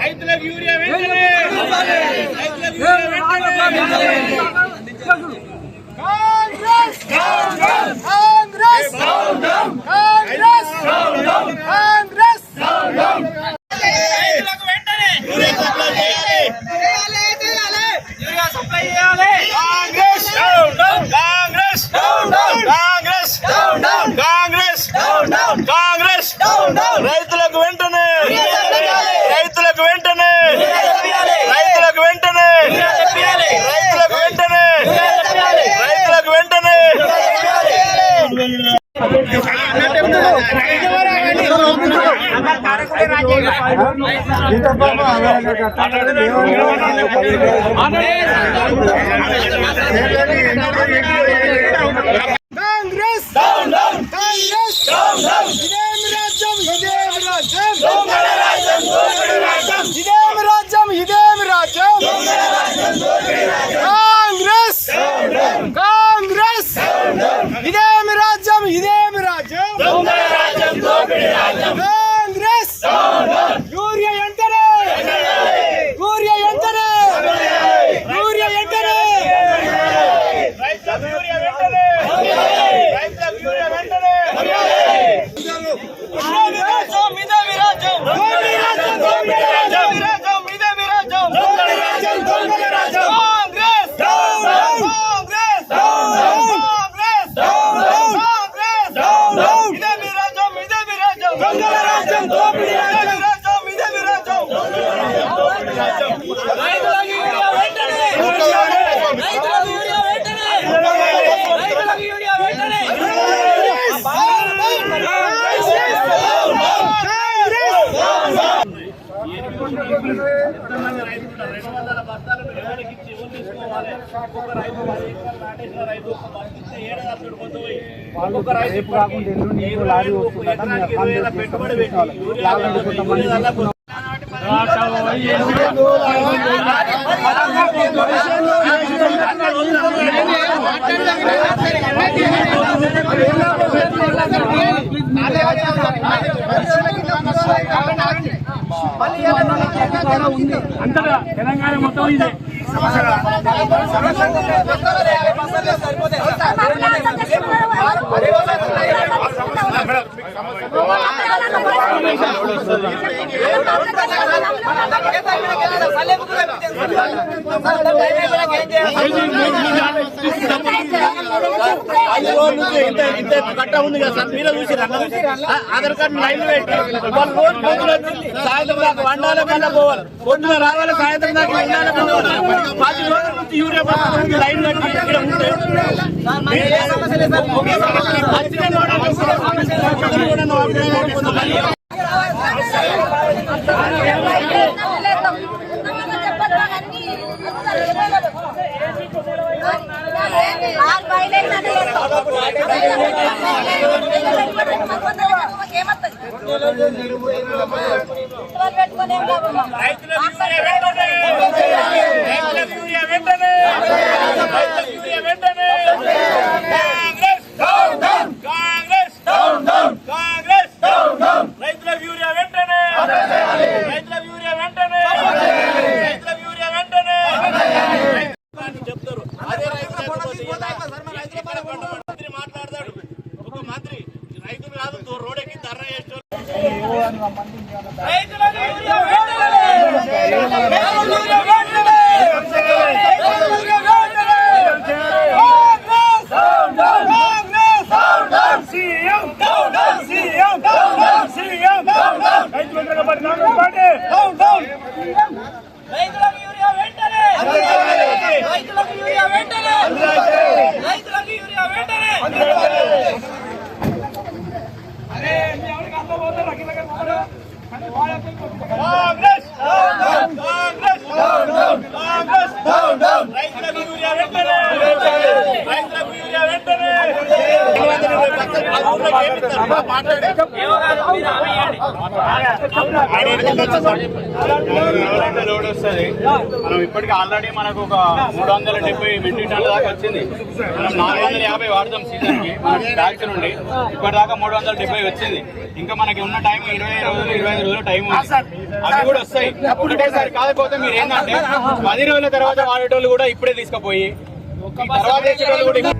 రైతులకు యూరియా వెంటనే రైతులకు యూరియా వెంటనే కాంగ్రెస్ కాంగ్రెస్ ఇదేమి రాజ్యం ఇదేమి రాజ్యం ఇదేమి రాజ్యం ఇదేమి రాజ్యం వాళ్ళు రేపు కాకుండా ఎల్లుండి నీకు లారీ వస్తుందట మీ అకౌంట్ పెట్టుబడి పెట్టి యూరియా ఉంది. అంతగా తెలంగాణ మొత్తం ఇదే. సమస్య కట్ట ఉంది కదా సార్ మీరే చూసిరా ఆధార్ కార్డు లైన్ పెట్టి వాళ్ళు రోజు పొద్దున వచ్చి సాయంత్రం దాకా వండాలి మళ్ళీ పోవాలి పొద్దున రావాలి సాయంత్రం దాకా వండాలి పది రోజుల నుంచి యూరియా పథకం లైన్ కట్టి ఇక్కడ ఉంటే ఒకే సమస్య. రైతుల నోటీస్ కూడా యూరియా వెంటనే రైతులకు యూరియా వెంటనే కాంగ్రెస్ కాంగ్రెస్ కాంగ్రెస్ రైతులకు యూరియా వెంటనే రైతులకు యూరియా వెంటనే రైతులకు యూరియా వెంటనే అని చెప్తారు అదే రైతు లేకపోతే ఎక్కడ పండు మంత్రి మాట్లాడతాడు ఒక మంత్రి రైతులు కాదు రోడ్ ఎక్కి ధర్నా చేస్తారు రైతులకు యూరియా వెంటనే రైతులకు యూరియా వెంటనే రైతులకు యూరియా వెంటనే Congress Congress CM CM CM రైతు మంత్రిగా పడిన పార్టీ రైతుల కాంగ్రెస్ కాంగ్రెస్ కాంగ్రెస్ రైతులకు యూరియా వెంటనే రైతులకు యూరియా వెంటనే మాట్లాడే ఎవరైతే లోడ్ వస్తుంది మనం ఇప్పటికి ఆల్రెడీ మనకు ఒక మూడు వందల డెబ్బై మెట్రిక్ టన్నుల దాకా వచ్చింది మనం నాలుగు వందల యాభై వాడదాం సీజన్కి మన ట్యాక్స్ నుండి ఇప్పటిదాకా మూడు వందల డెబ్బై వచ్చింది ఇంకా మనకి ఉన్న టైం ఇరవై రోజులు ఇరవై ఐదు రోజులు టైం ఉంది అవి కూడా వస్తాయి ఒకటేసారి కాకపోతే మీరు ఏంటంటే పది రోజుల తర్వాత వాడేటోళ్ళు కూడా ఇప్పుడే తీసుకుపోయి తర్వాత వేసేటోళ్ళు కూడా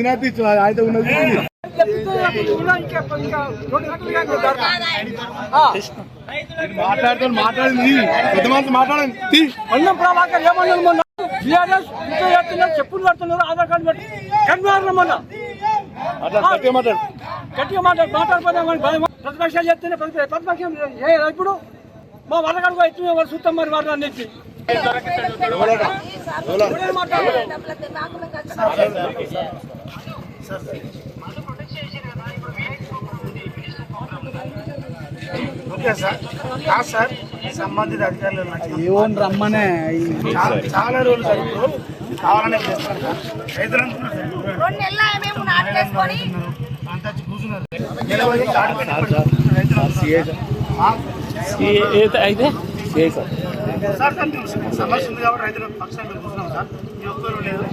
ఇచ్చిన ఆయన ఉన్నది మాట్లాడుతాను మాట్లాడింది పెద్ద మనసు మాట్లాడండి. అన్నం ప్రభాకర్ ఏమన్నారు మొన్న? బీఆర్ఎస్ చేస్తున్నారు చెప్పులు కడుతున్నారు ఆధార్ కార్డు పెట్టి. కన్వారు మొన్న. గట్టిగా మాట్లాడు. గట్టిగా మాట్లాడు మాట్లాడిపోదామని భయం. ప్రతిపక్షాలు చెప్తేనే ప్రతి ప్రతిపక్షం ఇప్పుడు మా వరగడుగు వాళ్ళు చూస్తాం మరి వారు అన్నింటి ఓకే సార్. కాదు సార్. సంబంధిత అధికారులు ఏమని రమ్మనే చాలా చాలా రోజులు సార్ ఇప్పుడు. కావాలనే చేస్తున్నారు సార్. రైతులు అంటున్నారు సార్. ఇప్పుడు రెండు నెలలు మేము నాటేసుకొని. అంతా కూర్చున్నారు? అయితే సార్ సార్ మేము సమస్య ఉంది కాబట్టి రైతుల పక్షాన్ని కూర్చున్నాం సార్. ఈ లేదు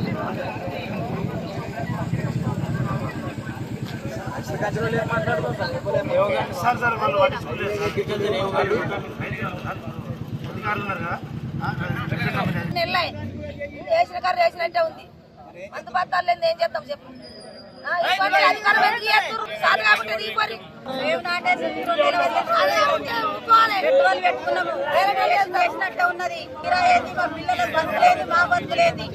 సార్ సార్ వాళ్ళు పట్టించుకోలేదు సార్. అధికారులు ఉన్నారు కదా. వేసిన వేసినట్టే ఉంది. అంత బత్తాలు లేదు ఏం చేద్దాం చెప్పు. పెట్టుబడులు పెట్టుకున్నాము. వేరే ఉన్నది కిరాయి ఏంది, మా పిల్లల బతుకులేది మా బతుకులేది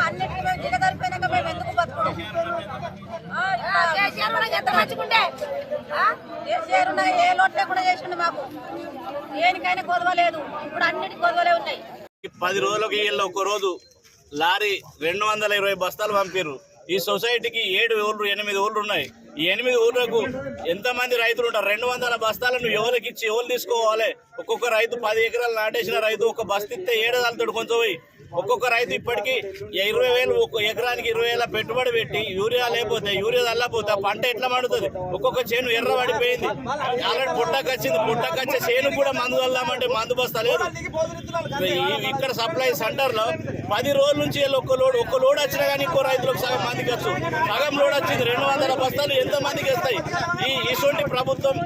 అన్నిటికీ మేము మేము ఎందుకు బతుకుడు కేసీఆర్ మనకి ఎంత మంచిగుండే కేసీఆర్ ఉన్న ఏ లోటు కూడా చేసిండు మాకు దేనికైనా కొదవలేదు ఇప్పుడు అన్నిటి ఉన్నాయి పది రోజులకు వీళ్ళు ఒక రోజు లారీ రెండు వందల ఇరవై బస్తాలు పంపారు ఈ సొసైటీకి ఏడు ఊళ్ళు ఎనిమిది ఊళ్ళు ఉన్నాయి. ఈ ఎనిమిది ఊళ్ళకు ఎంతమంది రైతులు ఉంటారు? రెండు వందల బస్తాలను ఎవరికి ఇచ్చి ఎవరు తీసుకోవాలి? ఒక్కొక్క రైతు పది ఎకరాలు నాటేసిన రైతు ఒక బస్తా ఇస్తే ఏడదాలతోడు కొంచెం పోయి ఒక్కొక్క రైతు ఇప్పటికీ ఇరవై వేలు ఒక్క ఎకరానికి ఇరవై వేల పెట్టుబడి పెట్టి యూరియా లేకపోతే యూరియా చల్లపోతే పంట ఎట్లా పండుతుంది? ఒక్కొక్క చేను ఎర్ర పడిపోయింది. ఆల్రెడీ పుట్టకొచ్చింది పుట్టకొచ్చే చేను కూడా మందు వెళ్దామంటే మందు బస్తా లేదు. ఇక్కడ సప్లై సెంటర్లో పది రోజుల నుంచి ఒక్క లోడ్ ఒక్క లోడ్ వచ్చినా కానీ ఇంకో రైతులకు సగం మందికి వచ్చు. సగం లోడ్ వచ్చింది. రెండు వందల బస్తాలు ఎంతమందికి వస్తాయి? ఈ ఇటువంటి ప్రభుత్వం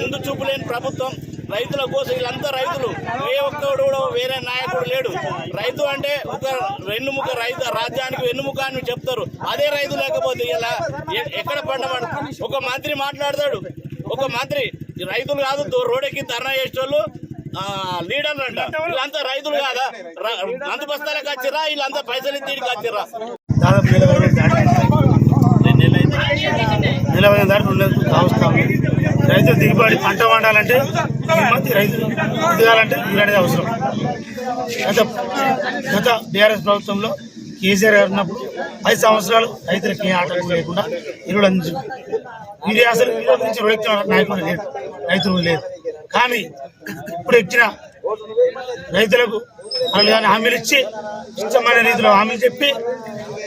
ముందు చూపులేని ప్రభుత్వం రైతుల కోసం వీళ్ళంతా రైతులు. ఏ ఒక్కడు కూడా వేరే నాయకుడు లేడు. రైతు అంటే ఒక వెన్నుముక రైతు రాజ్యానికి వెన్నుముక అని చెప్తారు. అదే రైతు లేకపోతే ఇలా ఎక్కడ పండవాడు ఒక మంత్రి మాట్లాడతాడు. ఒక మంత్రి రైతులు కాదు దో- ధర్నా చేసేటోళ్ళు లీడర్లు అంట. వీళ్ళంతా రైతులు కాదా? ర- మందు బస్తాలకు వచ్చిరా వీళ్ళంతా పైసలు ఇచ్చి వచ్చిరా దాదాపు నెల దాటి నెల దాటి కావస్తాము రైతులు దిగుబడి పంట పండాలంటే మంది రైతులు ఎదగాలంటే నీరు అనేది అవసరం. గత గత బీఆర్ఎస్ ప్రభుత్వంలో కేసీఆర్ గారు ఉన్నప్పుడు ఐదు సంవత్సరాలు రైతులకు ఏ ఆటంకం లేకుండా ఎరువులు అందించారు ఇది అసలు ఈరోజు నుంచి రైతు నాయకుడు లేదు రైతులు లేదు కానీ ఇప్పుడు ఇచ్చిన రైతులకు వాళ్ళు కానీ హామీలు ఇచ్చి ఇష్టమైన రీతిలో హామీలు చెప్పి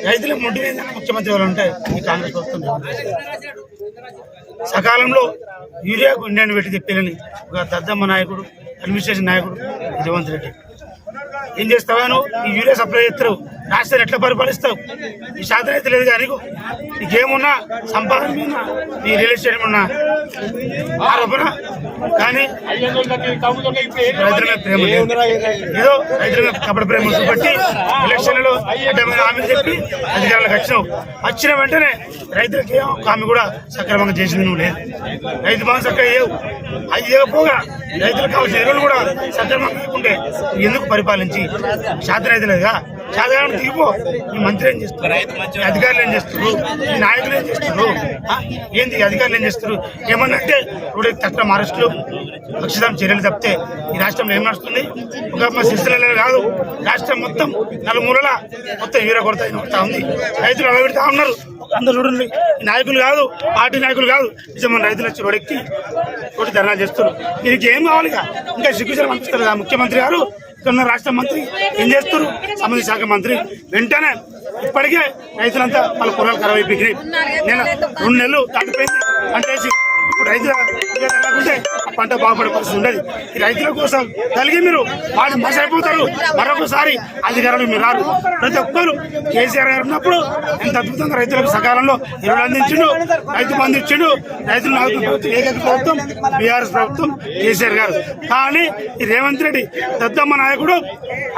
రైతులకు ముట్టి మీద ముఖ్యమంత్రి ఎవరు ఉంటే ఈ కాంగ్రెస్ ప్రభుత్వం. సకాలంలో యూరియాకు ఇండియన్ పెట్టి తెప్పాలని ఒక దద్దమ్మ నాయకుడు అడ్మినిస్ట్రేషన్ నాయకుడు రేవంత్ రెడ్డి. ఏం చేస్తావా నువ్వు? ఈ యూరియా సప్లై చేస్తావు రాష్ట్రాన్ని ఎట్లా పరిపాలిస్తావు? ఈ శాతం అయితే లేదు కానీ నీకు నీకేమున్నా సంపాదన మీద నీ రియల్ ఎస్టేట్ ఉన్నా ఆరోపణ? కానీ రైతుల ప్రేమ ఏదో రైతుల మీద కపట ప్రేమ చూపట్టి ఎలక్షన్లలో అడ్డమైన హామీలు చెప్పి అధికారులకు వచ్చినావు. వచ్చిన వెంటనే రైతులకి ఒక హామీ కూడా సక్రమంగా చేసింది నువ్వు లేదు. రైతు బాగా చక్కగా అయ్యేవు అది ఇవ్వకపోగా రైతులకు కావాల్సిన ఎరువులు కూడా సక్రమంగా ఉంటే ఎందుకు పరిపాలించి? శాతం రైతు లేదుగా శాతం దిగిపో ఈ మంత్రి ఏం చేస్తారు అధికారులు ఏం చేస్తారు ఈ నాయకులు ఏం చేస్తారు? ఏంది? అధికారులు ఏం చేస్తారు ఏమన్నా అంటే రోడ్డు తక్కువ అరెస్టులు ఖచ్చితం చర్యలు తప్పితే ఈ రాష్ట్రంలో ఏం నడుస్తుంది? ఒక సిరిసిల్లలో కాదు. రాష్ట్రం మొత్తం నలుమూలల మొత్తం కొడతా కొడతా ఉంది. రైతులు అలవెడతా ఉన్నారు. అందరు చూడండి. నాయకులు కాదు పార్టీ నాయకులు కాదు. నిజమైన రైతులు వచ్చి రోడెక్కి రోడ్డు ధర్నా చేస్తున్నారు. దీనికి ఏం కావాలిగా ఇంకా? సిగ్గుచరం పంపిస్తారు కదా ముఖ్యమంత్రి గారు. ఇక్కడ ఉన్న రాష్ట్ర మంత్రి ఏం చేస్తారు సంబంధిత శాఖ మంత్రి. వెంటనే ఇప్పటికే రైతులంతా వాళ్ళ పొలాలు ఖరాబ్ అయిపోయినాయి. నేను రెండు నెలలు దాటిపోయింది. అంటే ఇప్పుడు రైతుల లేకుంటే పంట బాగుపడే పరిస్థితి ఉండదు. ఈ రైతుల కోసం కలిగి మీరు వాళ్ళు మస అయిపోతారు. మరొకసారి అధికారులు మీరు రారు. ప్రతి ఒక్కరు కేసీఆర్ గారు ఉన్నప్పుడు ఎంత అద్భుతంగా రైతులకు సకాలంలో ఎరువులు అందించిండు రైతు బంధు ఇచ్చిండు రైతులు నాకు ఏకైక ప్రభుత్వం బీఆర్ఎస్ ప్రభుత్వం కేసీఆర్ గారు. కానీ ఈ రేవంత్ రెడ్డి దద్దమ్మ నాయకుడు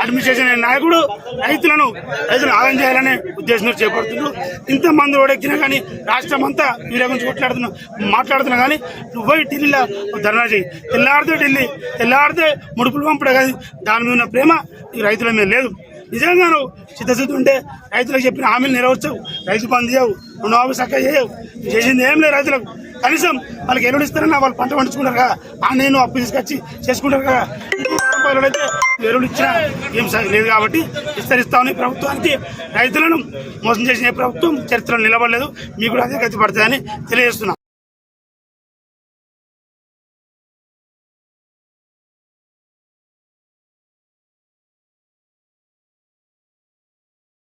అడ్మినిస్ట్రేషన్ నాయకుడు రైతులను రైతులు ఆగం చేయాలనే ఉద్దేశంతో చేపడుతున్నారు ఇంతమంది ఓడెక్కినా కానీ రాష్ట్రం అంతా వీళ్ళ గురించి కొట్లాడుతున్నా మాట్లాడుతున్నా కానీ నువ్వు ఢిల్లీలో ధర్నా చేయి తెల్లారితే ఢిల్లీ తెల్లారితే ముడుపులు పంపడే కాదు దాని మీద ఉన్న ప్రేమ ఈ రైతుల మీద లేదు. నిజంగా నువ్వు చిత్తశుద్ధి ఉంటే రైతులకు చెప్పిన హామీలు నెరవేర్చవు. రైతు పని చేయవు. రుణమాఫీ చక్కగా చేయవు. చేసింది ఏం లేదు రైతులకు. కనీసం వాళ్ళకి ఎరువులు ఇస్తారన్నా వాళ్ళు పంట పండించుకుంటారు కదా. ఆ నేను అప్పు తీసుకొచ్చి చేసుకుంటారు కదా. అయితే ఎరువులు ఇచ్చినా ఏం స- లేదు కాబట్టి విస్తరిస్తామని ప్రభుత్వానికి. రైతులను మోసం చేసిన ప్రభుత్వం చరిత్రలో నిలబడలేదు. మీకు కూడా అదే గతి పడుతుందని తెలియజేస్తున్నాం.